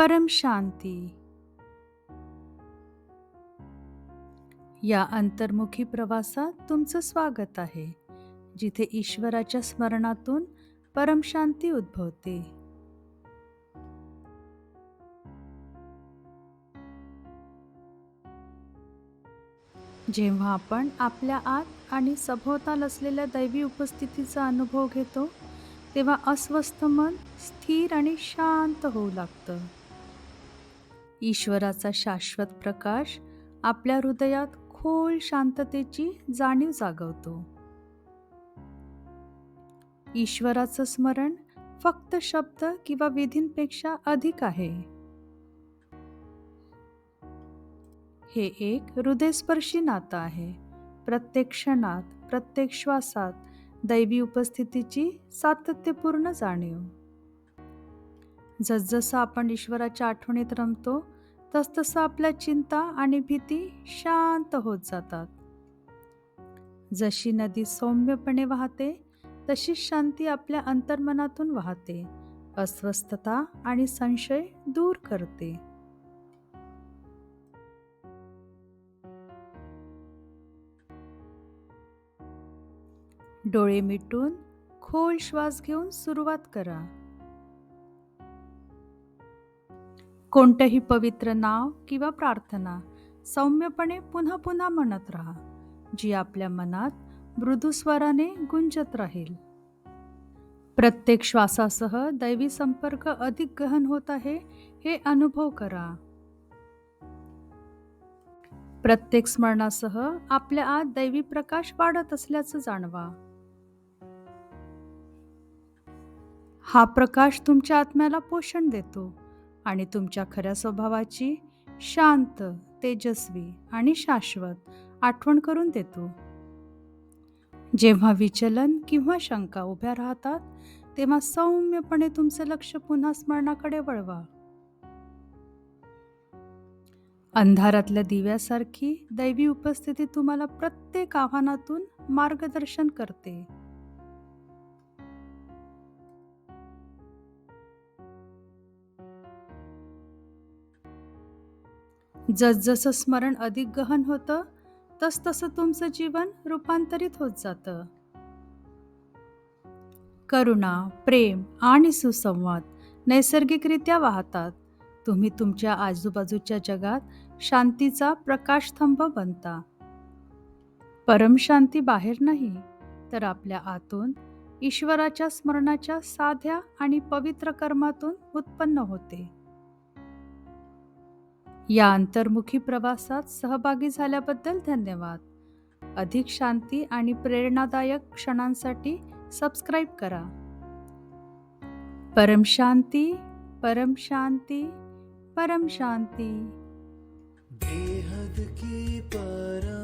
परम शांती. या अंतर्मुखी प्रवासात तुमचं स्वागत आहे जिथे ईश्वराच्या स्मरणातून परमशांती उद्भवते. जेव्हा आपण आपल्या आत आणि सभोवताल असलेल्या दैवी उपस्थितीचा अनुभव घेतो तेव्हा अस्वस्थ मन स्थिर आणि शांत होऊ लागतं. ईश्वराचा शाश्वत प्रकाश आपल्या हृदयात खोल शांततेची जाणीव जागवतो. ईश्वराचं स्मरण फक्त शब्द किंवा विधींपेक्षा अधिक आहे. हे एक हृदयस्पर्शी नातं आहे. प्रत्येक क्षणात प्रत्येक श्वासात दैवी उपस्थितीची सातत्यपूर्ण जाणीव. जसजसं आपण ईश्वराच्या आठवणीत रमतो तसतसं आपल्या चिंता आणि भीती शांत होत जातात. जशी नदी सौम्यपणे वाहते तशी शांती आपल्या अंतर्मनातून वाहते अस्वस्थता आणि संशय दूर करते. डोळे मिटून खोल श्वास घेऊन सुरुवात करा. कोणतंही पवित्र नाव किंवा प्रार्थना सौम्यपणे पुन्हा पुन्हा म्हणत राहा जी आपल्या मनात मृदुस्वराने गुंजत राहील. प्रत्येक श्वासासह दैवी संपर्क अधिक गहन होत आहे हे अनुभव करा. प्रत्येक स्मरणासह आपल्या आत दैवी प्रकाश वाढत असल्याचं जाणवा. हा प्रकाश तुमच्या आत्म्याला पोषण देतो. आणि तुमच्या खऱ्या स्वभावाची शांत तेजस्वी आणि शाश्वत आठवण करून देतो. जेव्हा विचलन किंवा शंका उभ्या राहतात तेव्हा सौम्यपणे तुमचं लक्ष पुन्हा स्मरणाकडे वळवा. अंधारातल्या दिव्यासारखी दैवी उपस्थिती तुम्हाला प्रत्येक आव्हानातून मार्गदर्शन करते. जसजसं स्मरण अधिक गहन होतं तसतसं तुमचं जीवन रूपांतरित होत जातं. करुणा प्रेम आणि सुसंवाद नैसर्गिकरित्या वाहतात. तुम्ही तुमच्या आजूबाजूच्या जगात शांतीचा प्रकाशस्तंभ बनता. परमशांती बाहेर नाही तर आपल्या आतून ईश्वराच्या स्मरणाच्या साध्या आणि पवित्र कर्मातून उत्पन्न होते. या अंतर्मुखी प्रवासात सहभागी झाल्याबद्दल धन्यवाद. अधिक शांती आणि प्रेरणादायक क्षणांसाठी सबस्क्राईब करा. परम शांती परम शांती परम शांती. बेहद की परम